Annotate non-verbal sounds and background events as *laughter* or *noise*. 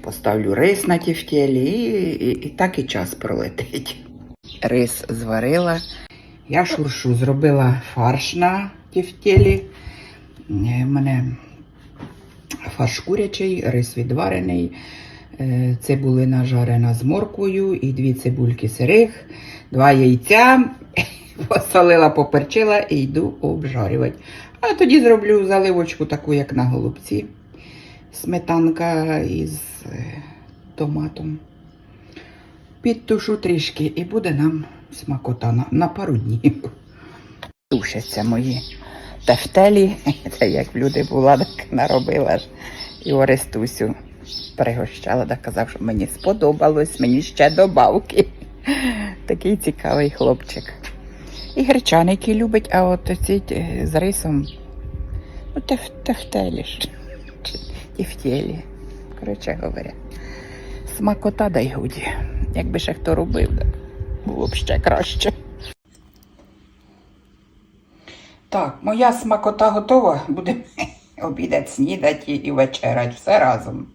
Поставлю рис на тівтєлі і, і, і так і час пролетить. Рис зварила. Я шуршу зробила фарш на тівтєлі. У мене фарш курячий, рис відварений, е, цибулина жарена з морквою і дві цибульки сирих, два яйця. *laughs* Посолила, поперчила і йду обжарювати. А тоді зроблю заливочку таку, як на голубці. Сметанка із е, томатом. Підтушу трішки і буде нам смакота на, на пару днів. Тушаться мої тефтелі. *laughs* Це як люди була, так наробила ж. І Орестусю пригощала, так казав, що мені сподобалось, мені ще добавки. *laughs* Такий цікавий хлопчик. І гречаники любить, а от ці е, з рисом, ну, тефтелі ж. Чи тілі. Коротше говоря. Смакота дай годі. Якби ще хто робив, так було б ще краще. Так, моя смакота готова. Будемо *laughs* обідати, снідати і вечерять. Все разом.